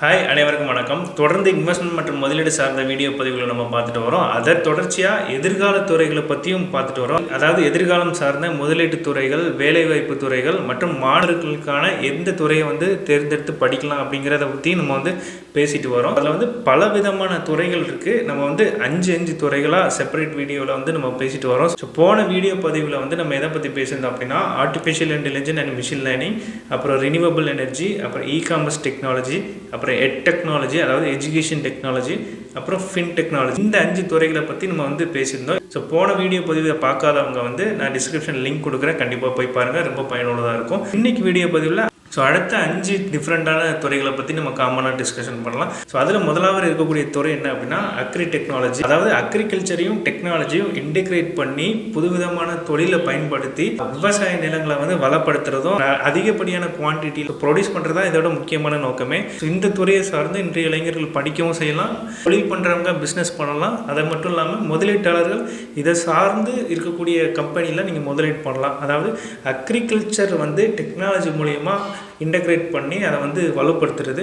Hi அனைவருக்கும் வணக்கம். தொடர்ந்து இன்வெஸ்ட்மெண்ட் மற்றும் முதலீடு சார்ந்த வீடியோ பதிவுகளை நம்ம பார்த்துட்டு வரோம். அதை தொடர்ச்சியாக எதிர்கால துறைகளை பற்றியும் பார்த்துட்டு வரோம். அதாவது எதிர்காலம் சார்ந்த முதலீட்டு துறைகள் வேலைவாய்ப்பு துறைகள் மற்றும் மாணவர்களுக்கான எந்த துறையை வந்து தேர்ந்தெடுத்து படிக்கலாம் அப்படிங்கிறத பற்றி நம்ம வந்து பேசிட்டு வரோம். அதில் வந்து பல விதமான துறைகள் இருக்குது நம்ம வந்து அஞ்சு அஞ்சு துறைகளாக செப்பரேட் வீடியோவில் வந்து நம்ம பேசிட்டு வரோம். ஸோ போன வீடியோ பதிவில் வந்து நம்ம எதை பற்றி பேசியிருந்தோம் அப்படின்னா artificial intelligence and machine learning அப்புறம் ரினியூவபிள் எனர்ஜி அப்புறம் இ காமர்ஸ் டெக்னாலஜி அப்புறம் எட் டெக்னாலஜி அதாவது எஜுகேஷன் டெக்னாலஜி அப்புறம் ஃபின் டெக்னாலஜி இந்த அஞ்சு துறைகளை பற்றி நம்ம வந்து பேசியிருந்தோம். ஸோ போன வீடியோ பதிவில் பார்க்காதவங்க வந்து நான் டிஸ்கிரிப்ஷன் லிங்க் கொடுக்குறேன். கண்டிப்பாக போய் பாருங்கள் ரொம்ப பயனுள்ளதாக இருக்கும். இன்னைக்கு வீடியோ பதிவில் ஸோ அடுத்த அஞ்சு டிஃப்ரெண்ட்டான துறைகளை பற்றி நம்ம காமனாக டிஸ்கஷன் பண்ணலாம். ஸோ அதில் முதலாவது இருக்கக்கூடிய துறை என்ன அப்படின்னா அக்ரி டெக்னாலஜி அதாவது அக்ரிகல்ச்சரையும் டெக்னாலஜியும் இன்டிகிரேட் பண்ணி புதுவிதமான தொழிலை பயன்படுத்தி விவசாய நிலங்களை வந்து வளப்படுத்துறதும் அதிகப்படியான குவான்டிட்டியில் ப்ரொடியூஸ் பண்ணுறது தான் இதோட முக்கியமான நோக்கமே. ஸோ இந்த துறையை சார்ந்து இன்றைய இளைஞர்கள் படிக்கவும் செய்யலாம். தொழில் பண்ணுறவங்க பிஸ்னஸ் பண்ணலாம். அது மட்டும் இல்லாமல் முதலீட்டாளர்கள் இதை சார்ந்து இருக்கக்கூடிய கம்பெனியில் நீங்கள் முதலீடு பண்ணலாம். அதாவது அக்ரிகல்ச்சர் வந்து டெக்னாலஜி மூலயமா இன்டகிரேட் பண்ணி அதை வந்து வலுப்படுத்துறது.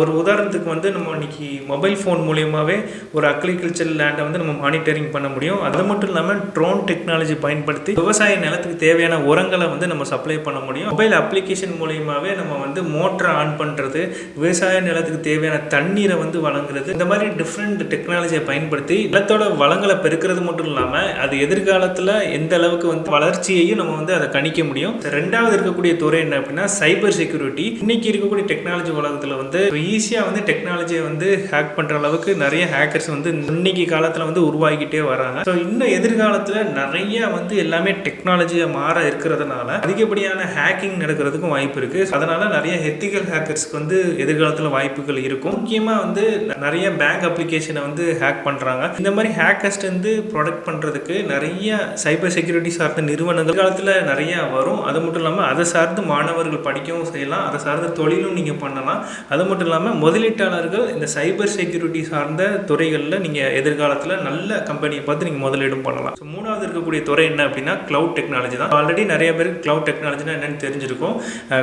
ஒரு உதாரணத்துக்கு வந்து நம்ம இன்னைக்கு மொபைல் ஃபோன் மூலியமாகவே ஒரு அக்ரிகல்ச்சர் லேண்டை வந்து நம்ம மானிட்டரிங் பண்ண முடியும். அது மட்டும் இல்லாமல் ட்ரோன் டெக்னாலஜி பயன்படுத்தி விவசாய நிலத்துக்கு தேவையான உரங்களை வந்து நம்ம சப்ளை பண்ண முடியும். மொபைல் அப்ளிகேஷன் மூலியமாகவே நம்ம வந்து மோட்டரை ஆன் பண்ணுறது விவசாய நிலத்துக்கு தேவையான தண்ணீரை வந்து வழங்குறது இந்த மாதிரி டிஃப்ரெண்ட் டெக்னாலஜியை பயன்படுத்தி நிலத்தோட வளங்களை பெருக்கிறது மட்டும் இல்லாமல் அது எதிர்காலத்தில் எந்த அளவுக்கு வந்து வளர்ச்சியையும் நம்ம வந்து அதை கணிக்க முடியும். ரெண்டாவது இருக்கக்கூடிய துறை என்ன அப்படின்னா சைபர் செக்யூரிட்டி இன்னைக்கு இருக்கக்கூடிய டெக்னாலஜி உலகத்தில் வந்து ஈஸியாக வந்து டெக்னாலஜியை வந்து ஹேக் பண்ணுற அளவுக்கு நிறைய ஹேக்கர்ஸ் வந்து இன்னைக்கு காலத்தில் வந்து உருவாகிக்கிட்டே வராங்க. ஸோ இன்னும் எதிர்காலத்தில் நிறைய வந்து எல்லாமே டெக்னாலஜியை மாற இருக்கிறதுனால அதிகப்படியான ஹேக்கிங் நடக்கிறதுக்கும் வாய்ப்பு இருக்கு. அதனால நிறைய ஹெத்திகல் ஹேக்கர்ஸ்க்கு வந்து எதிர்காலத்தில் வாய்ப்புகள் இருக்கும். முக்கியமாக வந்து நிறைய பேங்க் அப்ளிகேஷனை வந்து ஹேக் பண்ணுறாங்க இந்த மாதிரி ஹேக்கர்ஸ்ட் வந்து ப்ரொடக்ட் பண்ணுறதுக்கு நிறைய சைபர் செக்யூரிட்டி சார்ந்த நிறுவனங்கள் காலத்தில் நிறைய வரும். அது மட்டும் இல்லாமல் அதை சார்ந்து மாணவர்கள் படிக்கவும் செய்யலாம் அதை சார்ந்த தொழிலும் நீங்கள் பண்ணலாம். அது மட்டும் இல்லாமல் முதலீட்டாளர்கள் இந்த சைபர் செக்யூரிட்டி சார்ந்த துறைகளில் நீங்கள் எதிர்காலத்தில் நல்ல கம்பெனியை பார்த்து நீங்கள் முதலீடும் பண்ணலாம். ஸோ மூணாவது இருக்கக்கூடிய துறை என்ன அப்படின்னா க்ளவுட் டெக்னாலஜி தான். ஆல்ரெடி நிறைய பேருக்கு க்ளவுட் டெக்னாலஜினா என்னென்னு தெரிஞ்சிருக்கும்.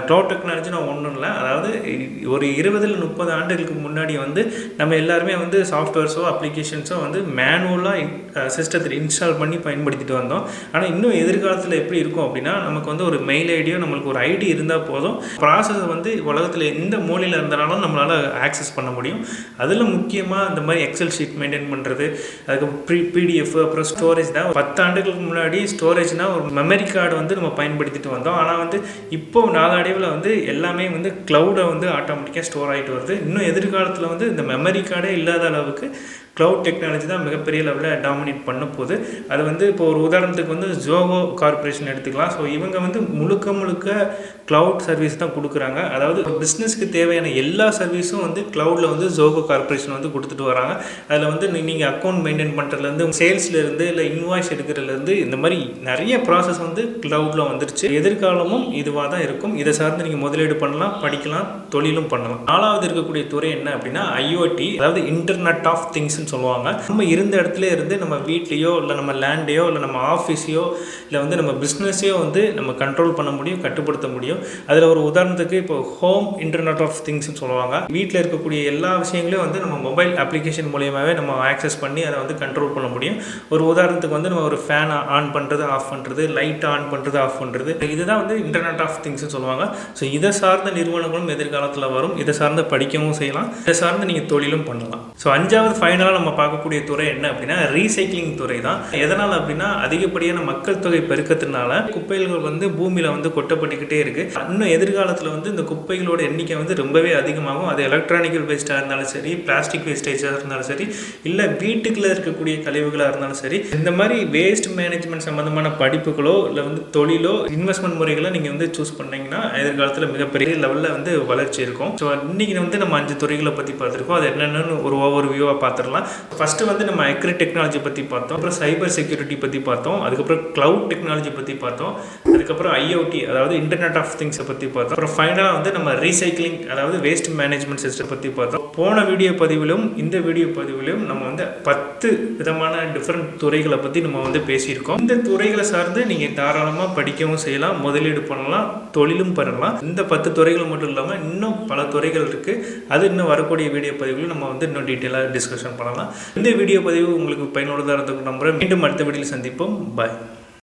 க்ளவுட் டெக்னாலஜினா ஒன்றும் இல்லை. அதாவது ஒரு இருபதுல முப்பது ஆண்டுகளுக்கு முன்னாடி வந்து நம்ம எல்லாருமே வந்து சாஃப்ட்வேர்ஸோ அப்ளிகேஷன்ஸோ வந்து மேனுவலாக சிஸ்டத்தில் இன்ஸ்டால் பண்ணி பயன்படுத்திட்டு வந்தோம். ஆனால் இன்னும் எதிர்காலத்தில் எப்படி இருக்கும் அப்படின்னா நமக்கு வந்து ஒரு மெயில் ஐடியோ நம்மளுக்கு ஒரு ஐடி இருந்தால் போதும். ப்ராசஸ் வந்து உலகத்தில் எந்த மூலையில் இருந்தாலும் நம்மளால் ஆக்சஸ் பண்ண முடியும். அதில் முக்கியமாக இந்த மாதிரி எக்ஸல் ஷீட் மெயின்டைன் பண்ணுறது அதுக்கப்புறம் ப்ரீ பிடிஎஃப் அப்புறம் ஸ்டோரேஜ் தான். பத்து ஆண்டுகளுக்கு முன்னாடி ஸ்டோரேஜ்னால் ஒரு மெமரி கார்டு வந்து நம்ம பயன்படுத்திட்டு வந்தோம். ஆனால் வந்து இப்போ நாளடைவில் வந்து எல்லாமே வந்து க்ளவுடை வந்து ஆட்டோமேட்டிக்காக ஸ்டோர் ஆகிட்டு வருது. இன்னும் எதிர்காலத்தில் வந்து இந்த மெமரி கார்டே இல்லாத அளவுக்கு க்ளவுட் டெக்னாலஜி தான் மிகப்பெரிய லெவலில் டாமினேட் பண்ண போகுது. அது வந்து இப்போ ஒரு உதாரணத்துக்கு வந்து ஜோகோ கார்பரேஷன் எடுத்துக்கலாம். ஸோ இவங்க வந்து முழுக்க முழுக்க க்ளவுட் சர்வீஸ் தான் கொடுக்குறாங்க. அதாவது பிஸ்னஸ்க்கு தேவையான எல்லா சர்வீஸும் வந்து க்ளவுடில் வந்து ஜோகோ கார்பரேஷன் வந்து கொடுத்துட்டு வராங்க. அதில் வந்து நீங்கள் அக்கௌண்ட் மெயின்டைன் பண்ணுறதுலேருந்து சேல்ஸ்லேருந்து இல்லை இன்வாய்ஸ் எடுக்கிறதுலேருந்து இந்த மாதிரி நிறைய ப்ராசஸ் வந்து க்ளவுடில் வந்துருச்சு. எதிர்காலமும் இதுவாக தான் இருக்கும். இதை சார்ந்து நீங்கள் முதலீடு பண்ணலாம் படிக்கலாம் தொழிலும் பண்ணலாம். நாலாவது இருக்கக்கூடிய துறை என்ன அப்படின்னா ஐஓடி அதாவது இன்டர்நெட் ஆஃப் திங்ஸ்னு சொல்லுவாங்க. நம்ம இருந்த இடத்துல இருந்து நம்ம வீட்லேயோ இல்லை நம்ம லேண்டையோ இல்லை நம்ம ஆஃபீஸையோ இல்லை வந்து நம்ம பிஸ்னஸையோ வந்து நம்ம கண்ட்ரோல் பண்ண முடியும் கட்டுப்படுத்த முடியும். அதில் ஒரு உதாரணத்துக்கு இப்போ ஹோம் இன்டர்நெட் ஆஃப் திங்ஸ்னு சொல்லுவாங்க. வீட்டில் இருக்கக்கூடிய எல்லா விஷயங்களையும் வந்து நம்ம மொபைல் அப்ளிகேஷன் மூலியமாகவே நம்ம ஆக்சஸ் பண்ணி அதை வந்து கண்ட்ரோல் பண்ண முடியும். ஒரு உதாரணத்துக்கு வந்து நம்ம ஒரு ஃபேன் ஆன் பண்ணுறது ஆஃப் பண்ணுறது லைட் ஆன் பண்ணுறது ஆஃப் பண்ணுறது இதுதான் வந்து இன்டர்நெட் ஆஃப் திங்ஸ்னு சொல்லுவாங்க. ஸோ இதை சார்ந்த நிறுவனங்களும் எதிர்காலத்தில் வரும். இதை சார்ந்து படிக்கவும் செய்யலாம். இதை சார்ந்து நீங்கள் தொழிலும் பண்ணலாம். ஸோ அஞ்சாவது ஃபைனலாக நம்ம பார்க்கக்கூடிய துறை என்ன அப்படின்னா ரீசைக்ளிங் துறை தான். எதனால் அப்படின்னா அதிகப்படியான மக்கள் தொகை பெருக்கத்தினால குப்பைகள் வந்து பூமியில் வந்து கொட்டப்பட்டுக்கிட்டே இருக்குது இன்னும் எதிர்காலத்தில் வந்து இந்த குப்பைகளோட எண்ணிக்கை வந்து ரொம்பவே அதிகமாகும். அது எலக்ட்ரானிக்கல் வேஸ்ட்டாக இருந்தாலும் சரி பிளாஸ்டிக் வேஸ்டேஜாக இருந்தாலும் சரி இல்லை வீட்டுக்குள்ளே இருக்கக்கூடிய கழிவுகளாக இருந்தாலும் சரி இந்த மாதிரி வேஸ்ட் மேனேஜ்மெண்ட் சம்மந்தமான படிப்புகளோ இல்லை வந்து தொழிலோ இன்வெஸ்ட்மெண்ட் முறைகளை நீங்கள் வந்து சூஸ் பண்ணீங்கன்னா எதிர்காலத்தில் மிகப்பெரிய லெவலில் வந்து வளர்ச்சி இருக்கும். ஸோ இன்றைக்கி வந்து நம்ம அஞ்சு துறைகளை பற்றி பார்த்துருக்கோம். அது என்னென்னு ஒரு ஓவர் வியூவாக பார்த்துடலாம். ஃபஸ்ட்டு வந்து நம்ம அக்ரிட் டெக்னாலஜி பற்றி பார்த்தோம். அப்புறம் சைபர் செக்யூரிட்டி பற்றி பார்த்தோம். அதுக்கப்புறம் க்ளவுட் டெக்னாலஜி பற்றி பார்த்தோம். அதுக்கப்புறம் ஐஓடி அதாவது இன்டர்நெட் ஆஃப் திங்ஸை பற்றி பார்த்தோம். அப்புறம் ஃபைனலாக வந்து நம்ம ரீசைக்ளிங் அதாவது வேஸ்ட் மேனேஜ்மெண்ட் சிஸ்டம் பற்றி பார்த்தோம். போன வீடியோ பதிவிலும் இந்த வீடியோ பதிவிலும் நம்ம வந்து பத்து விதமான டிஃப்ரெண்ட் துறைகளை பற்றி நம்ம வந்து பேசியிருக்கோம். இந்த துறைகளை சார்ந்து நீங்கள் தாராளமாக படிக்கவும் செய்யலாம் முதலீடு பண்ணலாம் தொழிலும் பண்ணலாம் இந்த பத்து துறைகள் மட்டும் இல்லாமல் இன்னும் பல துறைகள் இருக்குது அது இன்னும் வரக்கூடிய வீடியோ பதிவுகளும் நம்ம வந்து இன்னும் டீட்டெயிலாக டிஸ்கஷன் பண்ணலாம். இந்த வீடியோ பதிவு உங்களுக்கு பயனுள்ளதாக இருந்ததுக்கு நம்புகிறேன் மீண்டும் அடுத்த வீடியோவில் சந்திப்போம். பாய்